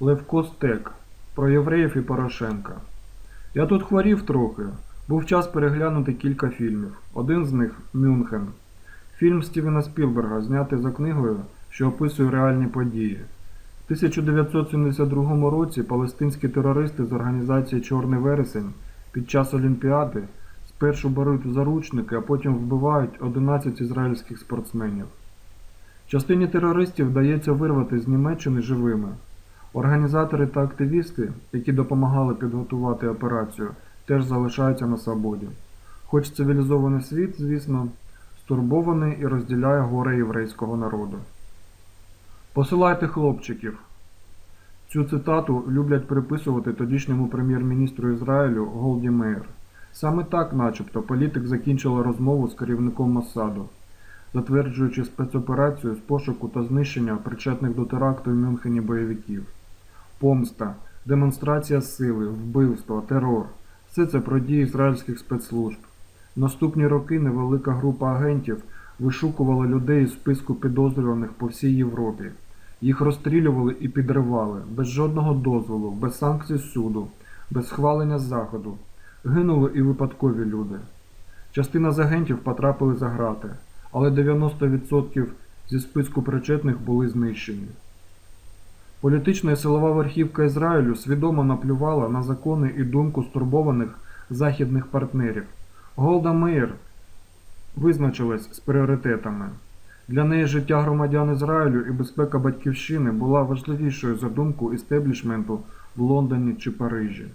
Левко Стек. Про євреїв і Порошенка. Я тут хворів трохи. Був час переглянути кілька фільмів. Один з них Мюнхен. Фільм Стівена Спілберга, знятий за книгою, що описує реальні події. В 1972 році палестинські терористи з організації Чорний вересень під час Олімпіади спершу беруть заручники, а потім вбивають 11 ізраїльських спортсменів. Частині терористів вдається вирвати з Німеччини живими. Організатори та активісти, які допомагали підготувати операцію, теж залишаються на свободі. Хоч цивілізований світ, звісно, стурбований і розділяє горе єврейського народу. Посилайте хлопчиків. Цю цитату люблять приписувати тодішньому прем'єр-міністру Ізраїлю Голді Меєр. Саме так, начебто, політик закінчила розмову з керівником Моссаду, затверджуючи спецоперацію з пошуку та знищення причетних до теракту в Мюнхені бойовиків. Помста, демонстрація сили, вбивство, терор все це про дії ізраїльських спецслужб. Наступні роки невелика група агентів вишукувала людей із списку підозрюваних по всій Європі. Їх розстрілювали і підривали, без жодного дозволу, без санкцій суду, без схвалення заходу. Гинули і випадкові люди. Частина з агентів потрапили за грати, але 90% зі списку причетних були знищені. Політична і силова верхівка Ізраїлю свідомо наплювала на закони і думку стурбованих західних партнерів. Голда Меєр визначилась з пріоритетами. Для неї життя громадян Ізраїлю і безпека батьківщини була важливішою за думку істеблішменту в Лондоні чи Парижі.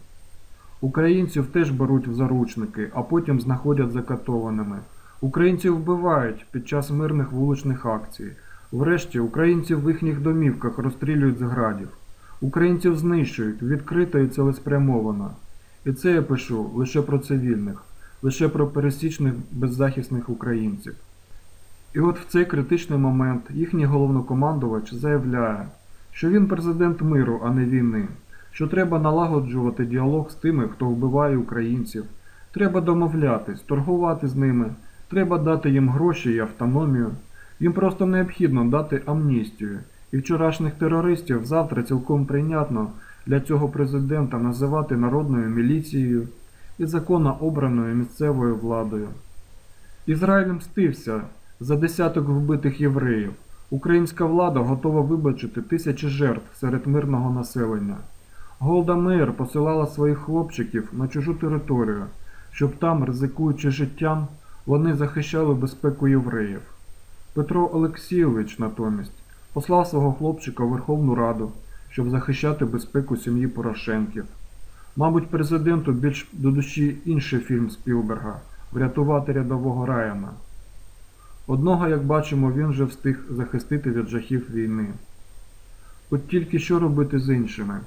Українців теж беруть в заручники, а потім знаходять закатованими. Українців вбивають під час мирних вуличних акцій. Врешті українців в їхніх домівках розстрілюють з градів. Українців знищують відкрито і цілеспрямовано. І це я пишу лише про цивільних, лише про пересічних беззахисних українців. І от в цей критичний момент їхній головнокомандувач заявляє, що він президент миру, а не війни, що треба налагоджувати діалог з тими, хто вбиває українців, треба домовлятись, торгувати з ними, треба дати їм гроші і автономію. Їм просто необхідно дати амністію. І вчорашніх терористів завтра цілком прийнятно для цього президента називати народною міліцією і законно обраною місцевою владою. Ізраїль мстився за десяток вбитих євреїв. Українська влада готова вибачити тисячі жертв серед мирного населення. Голда Меєр посилала своїх хлопчиків на чужу територію, щоб там, ризикуючи життям, вони захищали безпеку євреїв. Петро Олексійович натомість послав свого хлопчика в Верховну Раду, щоб захищати безпеку сім'ї Порошенків. Мабуть, президенту більш до душі інший фільм Спілберга Врятувати рядового Райана. Одного, як бачимо, він вже встиг захистити від жахів війни. От тільки що робити з іншими?